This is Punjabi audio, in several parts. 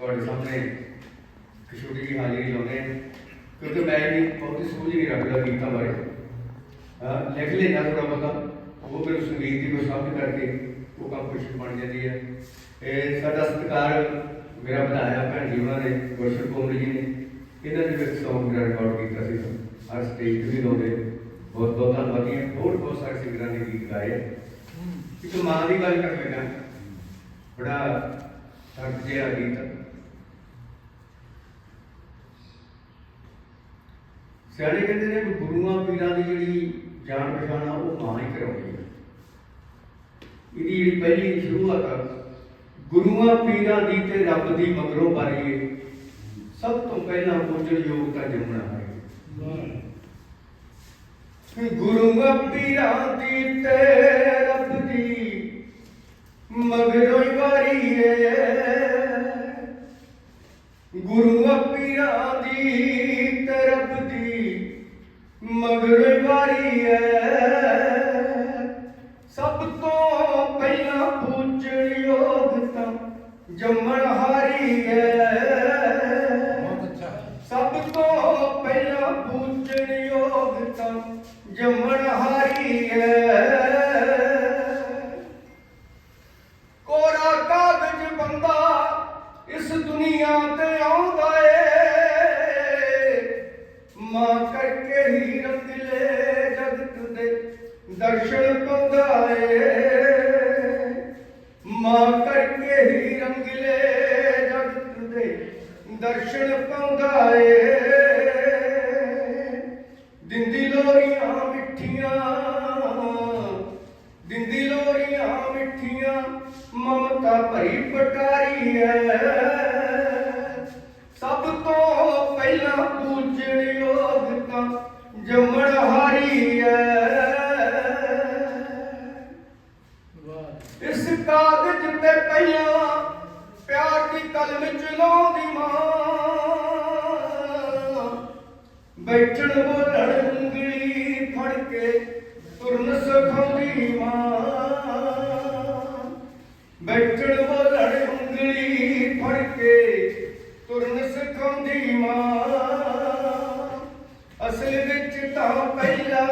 ਤੁਹਾਡੇ ਸਾਹਮਣੇ ਇੱਕ ਛੋਟੀ ਹਾਜ਼ਰੀ ਲਾਉਂਦੇ ਹਾਂ, ਕਿਉਂਕਿ ਮੈਂ ਵੀ ਬਹੁਤੀ ਸੂਝ ਨਹੀਂ ਰੱਖਦਾ ਗੀਤਾਂ ਬਾਰੇ। ਲਿਖ ਲੈਣਾ ਥੋੜਾ ਬਹੁਤਾ। ਉਹ ਫਿਰ ਸੰਗੀਤ ਦੀ ਕੋਈ ਸਮਝ ਕਰਕੇ ਉਹ ਕੰਮ ਕੰਪੋਜੀਸ਼ਨ ਬਣ ਜਾਂਦੀ ਹੈ। ਇਹ ਸਾਡਾ ਸਤਿਕਾਰ ਮੇਰਾ ਵਧਾਇਆ ਭੈਣ ਜੀ ਉਹਨਾਂ ਨੇ ਗੁਰਸ਼ਰ ਕੋਮਲ ਜੀ ਨੇ। ਇਹਨਾਂ ਦੇ ਵਿੱਚ ਸੌਂਗ ਮੇਰਾ ਰਿਕਾਰਡ ਕੀਤਾ ਸੀ। ਹਰ ਸਟੇਜ ਤੇ ਵੀ ਲਾਉਂਦੇ। ਬਹੁਤ ਬਹੁਤ ਧੰਨਵਾਦੀ ਹਾਂ ਹੋਰ ਬਹੁਤ ਸਾਰੇ ਸਿੰਗਰਾਂ ਨੇ ਗੀਤ ਗਾਏ ਇੱਕ ਮਾਂ ਦੀ ਗੱਲ ਕਰ ਲੈਣਾ ਬੜਾ ਦਰਦ ਜਿਹਾ ਗੀਤ ਸਿਆਣੇ ਕਹਿੰਦੇ ਨੇ ਵੀ ਗੁਰੂਆਂ ਪੀਰਾਂ ਦੀ ਜਿਹੜੀ ਜਾਣ ਪਛਾਣ ਆ, ਉਹ ਮਾਂ ਹੀ ਕਰਾਉਂਦੀ ਹੈ ਇਹਦੀ ਜਿਹੜੀ ਪਹਿਲੀ ਸ਼ੁਰੂਆਤ ਆ, ਗੁਰੂਆਂ ਪੀਰਾਂ ਦੀ ਤੇ ਰੱਬ ਦੀ ਮਗਰੋਂ ਬਾਰੀਏ ਸਭ ਤੋਂ ਪਹਿਲਾਂ ਪਹੁੰਚਣ ਯੋਗ ਤਾਂ ਜੰਮਣਾ ਹੈ। ਗੁਰੂਆਂ ਪੀਰਾਂ ਦੀ ਤੇ ਰੱਬ ਦੀ ਮਗਰੋਂ ਹੀ ਵਾਰੀ ਤੋਂ ਪਹਿਲਾਂ ਪੂਜਣ ਯੋਗ ਤਾਂ ਜੰਮਣ ਹਾਰੀ ਅੱਛਾ ਸਭ ਤੋਂ ਪਹਿਲਾਂ ਪੂਜਣ ਯੋਗ ਤਾਂ ਜੰਮਣ ਹਾਰੀ ਹੈ। ਦਰਸ਼ਨ ਪਾਉਂਦਾ ਏ ਮਾਂ ਕਰਕੇ ਹੀ ਰੰਗਲੇ ਜਗਤ ਦੇ ਦਰਸ਼ਨ ਪਾਉਂਦਾ ਦਿੰਦੀ ਲੋਰੀਆਂ ਮਿੱਠੀਆਂ, ਦਿੰਦੀ ਲੋਰੀਆਂ ਮਿੱਠੀਆਂ, ਮਮਤਾ ਭਰੀ ਪਟਾਰੀ ਐ ਪਈਆਂ ਪਿਆਰ ਦੀ ਕਲਮ ਚਲਾਉਂਦੀ ਮਾਂ। ਬੈਠਣ ਬੋਲਣ ਉਂਗਲੀ ਫੜ ਕੇ ਤੁਰਨ ਸਿਖਾਉਂਦੀ ਮਾਂ। ਬੈਠਣ ਬੋਲਣ ਉਂਗਲੀ ਫੜ ਕੇ ਤੁਰਨ ਸਿਖਾਉਂਦੀ ਮਾਂ। ਅਸਲ ਵਿੱਚ ਤਾਂ ਪਹਿਲਾਂ,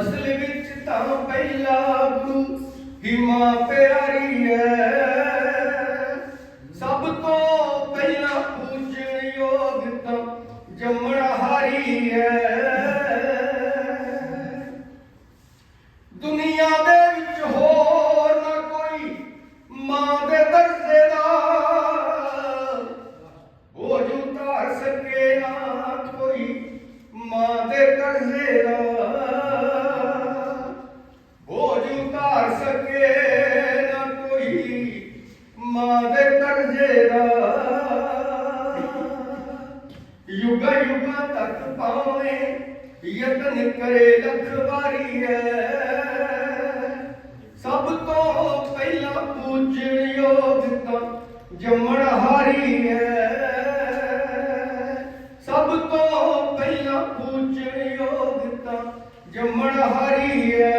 ਅਸਲ ਵਿੱਚ ਤਾਂ ਪਹਿਲਾ ਗੁਰੂ ਹੀ ਮਾਂ ਪਿਆਰੀ ਹੈ ਸਭ ਤੋਂ ਪਹਿਲਾਂ ਪੂਜਣ ਯੋਗ ਤਾਂ ਜੰਮਣ ਹਾਰੀ ਹੈ ਦੁਨੀਆ ਦੇ ਵਿੱਚ ਹੋਰ ਨਾ ਕੋਈ ਮਾਂ ਦੇ ਦਰਜੇ ਦਾ। ਉਹ ਜੋ ਧਾਰ ਸਕੇ ਨਾ ਕੋਈ ਪਾਵੇਂ ਯਤਨ ਕਰੇ ਲੱਖ ਵਾਰੀ ਹੈ। ਸਭ ਤੋਂ ਪਹਿਲਾਂ ਪੂਜਣ ਯੋਗ ਤਾਂ ਜੰਮਣ ਹਾਰੀ ਹੈ। ਸਭ ਤੋਂ ਪਹਿਲਾਂ ਪੂਜਣ ਯੋਗ ਤਾਂ ਜੰਮਣ ਹਾਰੀ ਹੈ।